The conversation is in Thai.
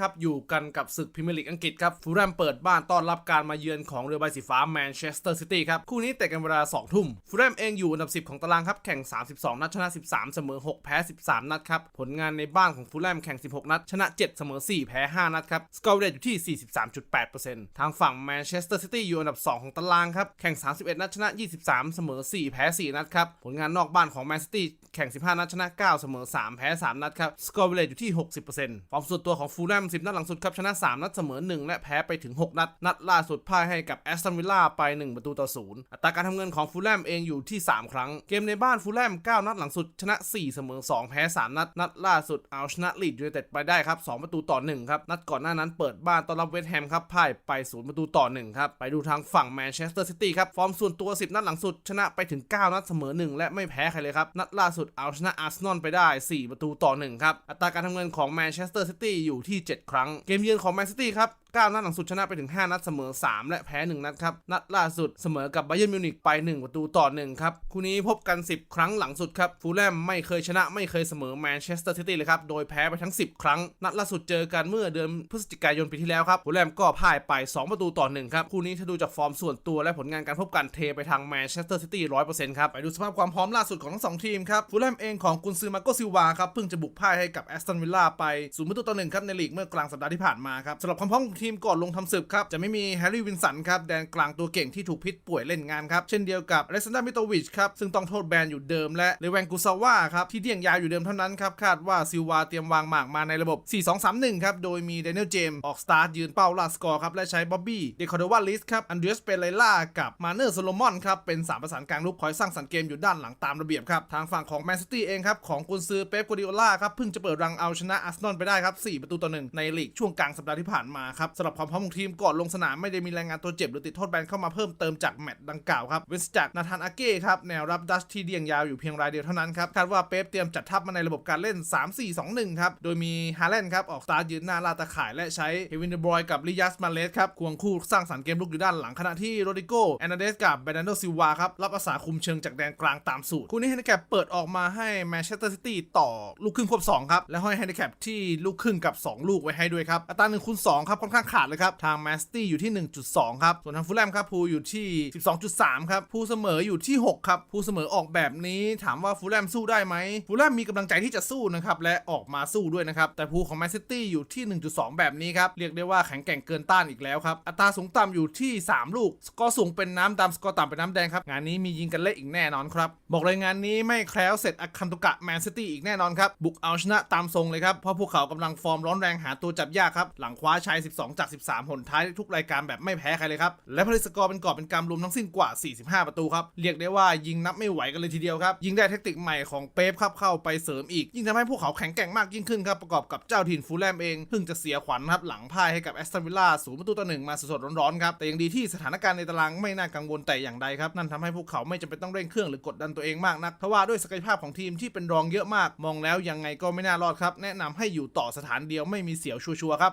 ครับ อยู่กันกับศึกพรีเมียร์ลีกอังกฤษครับฟูลแลมเปิดบ้านต้อนรับการมาเยือนของเรือใบสีฟ้าแมนเชสเตอร์ซิตี้ครับ คู่นี้เตะกันเวลา 2 ทุ่มฟูลแลมเองอยู่อันดับ 10 ของตารางครับแข่ง 32 นัดชนะ 13 เสมอ 6 แพ้ 13 นัดครับ ผลงานในบ้านของฟูลแลมแข่ง 16 นัด ชนะ 7 เสมอ 4 แพ้ 5 นัดครับสกอร์เรทอยู่ที่ 43.8%ทางฝั่งแมนเชสเตอร์ซิตี้อยู่อันดับ 2 ของตารางครับแข่ง 31 นัดชนะ 23 เสมอ 4 แพ้ 4 นัดครับผลงานนอกบ้านของแมนซิตี้แข่ง 15 นัดชนะ 9 เสมอ 3 แพ้ 3 นัดครับสกอร์เรทอยู่ที่ 60%ฟอร์มส่วนตัวของฟูลแลม10 นัดหลังสุดครับ ชนะ 3 นัดเสมอ 1 และแพ้ไปถึง 6 นัด นัดล่าสุดพ่ายให้กับแอสตันวิลล่าไป 1 ประตูต่อ0อัตราการทำเงินของฟูลแลมเองอยู่ที่ 3 ครั้ง เกมในบ้านฟูลแลม 9 นัดหลังสุด ชนะ 4 เสมอ 2 แพ้ 3 นัด นัดล่าสุดเอาชนะลีดยูไนเต็ดไปได้ครับ 2 ประตูต่อ 1 ครับ นัดก่อนหน้านั้นเปิดบ้านต้อนรับเวสต์แฮมครับพ่ายไป 0 ประตูต่อ 1 ครับ ไปดูทางฝั่งแมนเชสเตอร์ซิตี้ครับ ฟอร์มส่วนตัว 10 นัดหลังสุด ชนะไปถึง 9 นัดเสมอ 1 และไม่แพ้ใครเลยครับ นัดล่าสุดเอาชนะอาร์เซนอลไปได้ 4 ประตูต่อ 1 ครับ อัตราการทำเงินของแมนเชสเตอร์ซิตี้อยู่ที่ 7ครั้ง เกมเยือนของแมนซิตี้ครับ9นัดหลังสุดชนะไปถึง 5 นัดเสมอ 3 และแพ้ 1 นัดครับ นัดล่าสุดเสมอกับไบเย r n m มิวนิกไป 1 ประตูต่อ 1 ครับ คู่นี้พบกัน 10 ครั้งหลังสุดครับ ฟูลแลมไม่เคยชนะไม่เคยเสมอแมนเชสเตอร์ซิตี้เลยครับ โดยแพ้ไปทั้ง 10 ครั้ง นัดล่าสุดเจอกันเมื่อเดือนพฤศจิกายนปีที่แล้วครับฟูลแลมก็พ่ายไป 2 ประตูต่อ 1 ครับ คู่นี้ถ้าดูจากฟอร์มส่วนตัวและผลงานการพบกันเทไปทางแมนเชสเตอร์ซิตี้100%ครับไปดูสภาพความพร้อมล่าสุดของทั้งสองทีมครับฟูลแลมเองของกุนซือมาโกซิวาครับเพิ่งจะบุกพ่ายให้กับแอสตันวิลล่าไป0ประตูต่อ1ครับในลีกเมื่อกลางสัปดาห์ที่ผ่านมาครับสำหรับความพร้อมของทีมก่อนลงทำศึกครับ จะไม่มีแฮร์รี่วินสันครับแดนกลางตัวเก่งที่ถูกพิษป่วยเล่นงานครับ เช่นเดียวกับอเล็กซานดรามิโตวิชครับซึ่งต้องโทษแบนอยู่เดิมและเลแวนกุซาว่าครับที่เดี่ยงยาวอยู่เดิมเท่านั้นครับคาดว่าซิลวาเตรียมวางหมากมาในระบบ 4-2-3-1 ครับโดยมีเดนิเอลเจมส์ออกสตาร์ทยืนเป้าล่าสกอร์ครับและใช้บ๊อบบี้เดคอร์โดวาลิสครับอันเดรสเปเรล่ากับมาเนอร์โซโลมอนครับเป็นสามประสานกลางลุกคอยสร้างสรรค์เกมอยู่ด้านหลังตามระเบียบครับทางฝั่งของแมนซิตี้เองครับของกุนซือเป๊ปกัวดิโอล่าครับเพิ่งจะเปิดรังเอาชนะอาร์เซนอลไปได้ครับ4ประตูต่อหนึ่งในลีกช่วงกลางสัปดาห์ที่ผ่านมาครับสำหรับความพร้อมของทีมก่อนลงสนามไม่ได้มีรายงานตัวเจ็บหรือติดโทษแบนเข้ามาเพิ่มเติมจากแมตช์ดังกล่าวครับเว้นจากนาธานอาเก้ครับแนวรับดัชที่เดียงยาวอยู่เพียงรายเดียวเท่านั้นครับคาดว่าเป๊ปเตรียมจัดทัพมาในระบบการเล่น 3-4-2-1 ครับโดยมีฮาแลนด์ครับออกสตาร์ยืนหน้าลาตาข่ายและใช้เฮวินเดบรอยกับลิยัสมาเลสครับควงคู่สร้างสรรค์เกมลุกอยู่ด้านหลังขณะที่โรดิโกแอนนาเดสกับเบรนันโดซิลวาครับรับอาสาคุมเชิงจากแดนกลางตามสูตรคู่นี้แฮนดิแคปเปิดออกมาให้แมนเชสเตอร์ซิตี้ต่อลูกครึ่งควบ2ครับและห้อยแฮนดิแคปที่ลูกครึ่งกับ 2 ลูกว้ให้ด้วยครับอัตรา1คูณ2ครับค่อนข้างขาดเลยครับทางแมนซิตี้อยู่ที่ 1.2 ครับ ส่วนทางฟูลแลมครับพูอยู่ที่ 12.3 ครับผู้เสมออยู่ที่ 6 ครับผู้เสมอออกแบบนี้ถามว่าฟูลแลมสู้ได้ไหมฟูลแลมมีกำลังใจที่จะสู้นะครับและออกมาสู้ด้วยนะครับแต่ผู้ของแมนซิตี้อยู่ที่ 1.2 แบบนี้ครับเรียกได้ว่าแข็งแกร่งเกินต้านอีกแล้วครับอัตราสูงต่ำอยู่ที่ 3 ลูกสกอร์สูงเป็นน้ำดำสกอร์ต่ำเป็นน้ำแดงครับงานนี้มียิงกันเละอีกแน่นอนครับบอกเลยงานนี้ไม่แคล้วเสร็จอคันตุกะแมนซิตี้อีกแน่นอนครับบุกเอาชนะตามทรงเลยครับเพราะพวกเขากำลังฟอร์มร้อนแรงหาตัวจับยากครับ หลังคว้าชัย 12 จาก 13 หนท้ายทุกรายการแบบไม่แพ้ใครเลยครับ และผลิตสกอร์เป็นกอบเป็นกำรวมทั้งสิ้นกว่า 45 ประตูครับ เรียกได้ว่ายิงนับไม่ไหวกันเลยทีเดียวครับ ยิงได้เทคนิคใหม่ของเป๊ปครับเข้าไปเสริมอีก ยิ่งทำให้พวกเขาแข็งแกร่งมากยิ่งขึ้นครับ ประกอบกับเจ้าถิ่นฟูลแลมเองเพิ่งจะเสียขวัญครับหลังพ่ายให้กับแอสตันวิลล่าศูนย์ประตูต่อหนึ่งมาสดๆร้อนๆครับแต่ยังดีที่สถานการณ์ในตารางไม่น่ากังวลแต่อย่างใดครับนั่นทำให้พวกเขาไม่จำเป็นต้องเร่งเครื่องหรือกดดันตัวเองมากนักเพราะว่าด้วยศักยภาพของทีมที่เป็นรองเยอะมาก มองแล้วยังไงก็ไม่น่ารอดครับแนะนำให้อยู่ต่อสถานเดียวไม่มีเสียวชัวร์ๆครับ